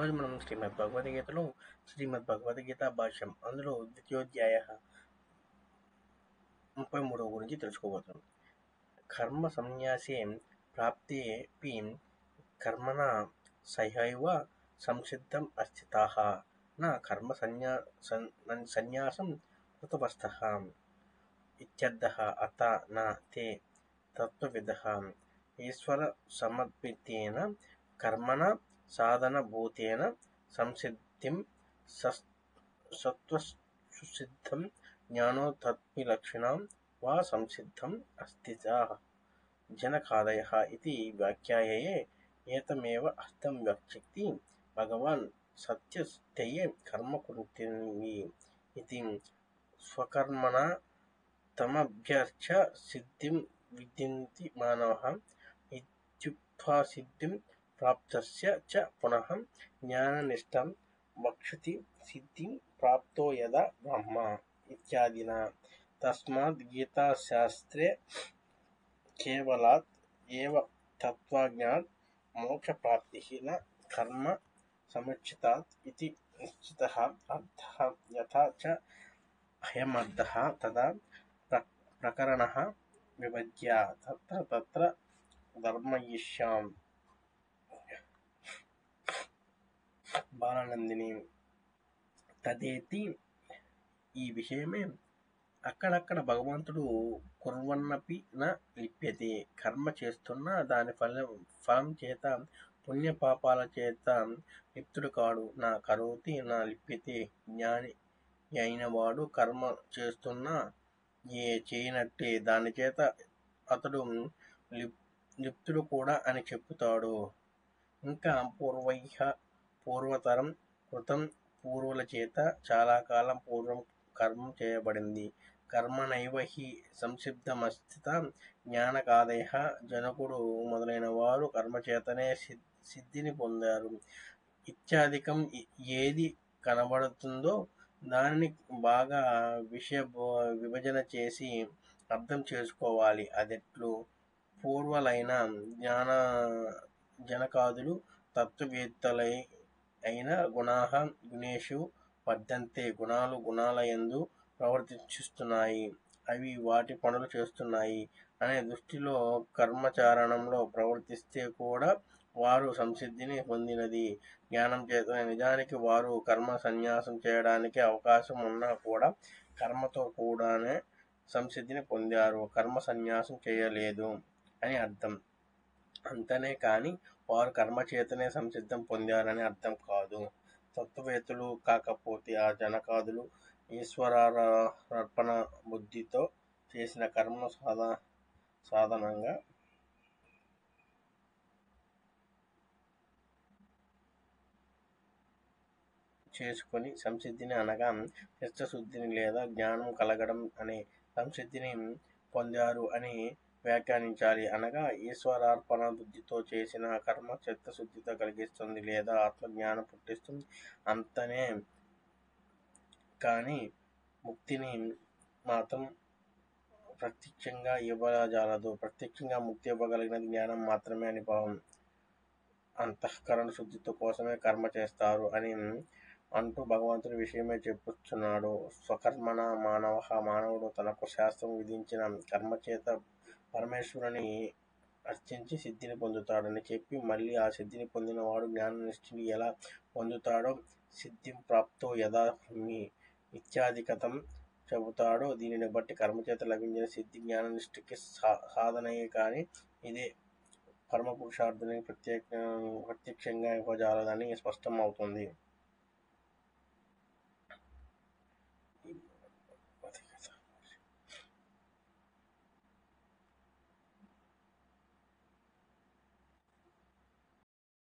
ఈరోజు మనం శ్రీమద్ భగవద్గీతలో శ్రీమద్ భగవద్గీత భాష్యం అందులో ద్వితీయోధ్యాయ ముప్పై మూడవ గురించి తెలుసుకోబోతున్నాం. కర్మ సన్యాసే ప్రాప్తేపి కర్మణ సహైవ సంసిద్ధం అస్థితాః నా కర్మ సన్యా సన్యాసం కృతవస్థ ఇత్యర్థ అత నా తే తత్వవిదః ఈశ్వర సమర్పితేన కర్మణ సాధనభూతేన సంసిద్ధిం సత్వసుసిద్ధం జ్ఞానోత్పత్తిలక్షణాం వా సంసిద్ధం అస్తి జనకాదయ ఇది వ్యాఖ్యాయే ఏతమేవ అర్థం వ్యక్తి భగవాన్ సత్యస్థయే కర్మ కురుతివి ఇది స్వకర్మణ తమభ్యర్చ సిద్ధిం విద్యంతి మానవ. ఇత్యుక్త్వా సిద్ధిం प्राप्तस्य च पुनः ज्ञाननिष्ठां वक्षति सिद्धिं प्राप्तो यदा ब्रह्म इत्यादिना। तस्मात् गीताशास्त्रे केवलात् एव तत्त्वज्ञात् मोक्षप्राप्तिः न कर्म समुचितात् इति निश्चितः अर्थः यथा च अयमर्थः तदा प्र, प्रकरणः विभज्य। तत्र तत्र धर्मयिष्याम्। బాలనందిని తదేతి ఈ విషయమే అక్కడక్కడ భగవంతుడు కుర్వన్నపి న లిప్యతే. కర్మ చేస్తున్నా దాని ఫలం ఫలం చేత పుణ్యపాపాల చేత లిప్తుడు కాడు. నా కరోతి నా లిప్యతే జ్ఞాని అయినవాడు కర్మ చేస్తున్నా ఏ చేయనట్టే దాని చేత అతడు లిప్ లిప్తుడు కూడా అని చెప్పుతాడు. ఇంకా పూర్వైహ పూర్వతరం కృతం పూర్వుల చేత చాలా కాలం పూర్వం కర్మం చేయబడింది. కర్మనైవ హి సంసిద్ధమస్థిత జ్ఞానకాదయ జనకుడు మొదలైన వారు కర్మచేతనే సిద్- సిద్ధిని పొందారు. ఇత్యాధికం ఏది కనబడుతుందో దానిని బాగా విషయ విభజన చేసి అర్థం చేసుకోవాలి. అదెట్లు పూర్వలైన జ్ఞాన జనకాదులు తత్వవేత్తలై అయిన గుణాహ గుణేషు పద్దంతే గుణాలు గుణాలయందు ప్రవర్తిస్తున్నాయి అవి వాటి పనులు చేస్తున్నాయి అనే దృష్టిలో కర్మచారణంలో ప్రవర్తిస్తే కూడా వారు సంసిద్ధిని పొందినది. జ్ఞానం చేత నిజానికి వారు కర్మ సన్యాసం చేయడానికి అవకాశం ఉన్నా కూడా కర్మతో కూడానే సంసిద్ధిని పొందారు. కర్మ సన్యాసం చేయలేదు అని అర్థం. అంతనే కానీ వారు కర్మ చేతనే సంసిద్ధం పొందారని అర్థం కాదు. తత్వవేత్తలు కాకపోతే ఆ జనకాదులు ఈశ్వరార్పణ బుద్ధితో చేసిన కర్మ సాధ సాధనంగా చేసుకొని సంసిద్ధిని అనగా చిత్తశుద్ధిని లేదా జ్ఞానం కలగడం అనే సంసిద్ధిని పొందారు అని వ్యాఖ్యానించాలి అనగా ఈశ్వరార్పణ బుద్ధితో చేసిన కర్మ చిత్తశుద్ధితో కలిగిస్తుంది లేదా ఆత్మజ్ఞానం పుట్టిస్తుంది అంతనే. కానీ ముక్తిని మాత్రం ప్రత్యక్షంగా ఇవ్వజాలదు ప్రత్యక్షంగా ముక్తి ఇవ్వగలిగినది జ్ఞానం మాత్రమే అని భావం. అంతఃకరణ శుద్ధితో కోసమే కర్మ చేస్తారు అని అంటూ భగవంతుడి విషయమే చెప్పుచున్నాడు. స్వకర్మణ మానవ మానవుడు తనకు శాస్త్రం విధించిన కర్మ చేత పరమేశ్వరుని అర్చించి సిద్ధిని పొందుతాడని చెప్పి మళ్ళీ ఆ సిద్ధిని పొందినవాడు జ్ఞాననిష్ఠిని ఎలా పొందుతాడో సిద్ధిం ప్రాప్తో యథా ఇత్యాధికతం చెబుతాడో. దీనిని బట్టి కర్మచేత లభించిన సిద్ధి జ్ఞాననిష్ఠకి సా సాధనయే కానీ ఇదే పరమ పురుషార్థుని ప్రత్యేక ప్రత్యక్షంగా ఇవ్వజాలదని స్పష్టం అవుతుంది